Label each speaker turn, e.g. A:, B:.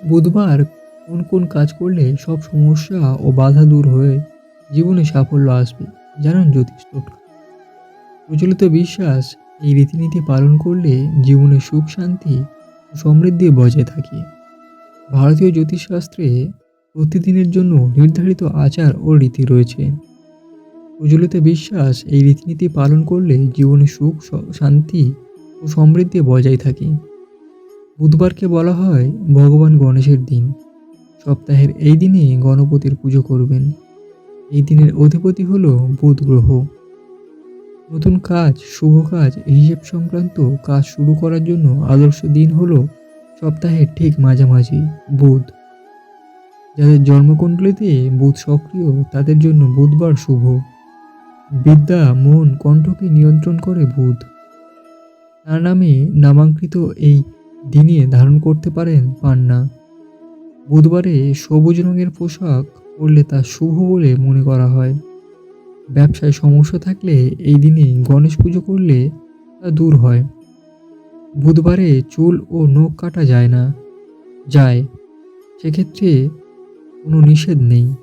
A: বুধবার কোন কোন কাজ করলে সব সমস্যা ও বাধা দূর হয়ে জীবনে সাফল্য আসবে, জানান জ্যোতিষ টোটকা। প্রচলিত বিশ্বাস এই রীতিনীতি পালন করলে জীবনে সুখ, শান্তি ও সমৃদ্ধি বজায় থাকে। ভারতীয় জ্যোতিষশাস্ত্রে প্রতিদিনের জন্য নির্ধারিত আচার ও রীতি রয়েছে। প্রচলিত বিশ্বাস এই রীতিনীতি পালন করলে জীবনে সুখ শান্তি ও সমৃদ্ধি বজায় থাকে। বুধবারকে বলা হয় ভগবান গণেশের দিন। সপ্তাহের এই দিনে গণপতির পুজো করবেন। এই দিনের অধিপতি হলো বুধ গ্রহ। নতুন কাজ, শুভ কাজ, হিসেব সংক্রান্ত কাজ শুরু করার জন্য আদর্শ দিন হল সপ্তাহের ঠিক মাঝামাঝি বুধ। যাদের জন্মকুণ্ডলিতে বুধ সক্রিয়, তাদের জন্য বুধবার শুভ। বিদ্যা, মন, কণ্ঠকে নিয়ন্ত্রণ করে বুধ। তার নামে নামাঙ্কিত এই দিনে ধারণ করতে পারেন পান না বুধবারে সবুজ রঙের পোশাক পরলে তা শুভ বলে মনে করা হয়। ব্যবসায় সমস্যা থাকলে এই দিনে গণেশ পুজো করলে তা দূর হয়। বুধবারে চুল ও নখ কাটা যায় না। যায়। সেক্ষেত্রে কোনো নিষেধ নেই।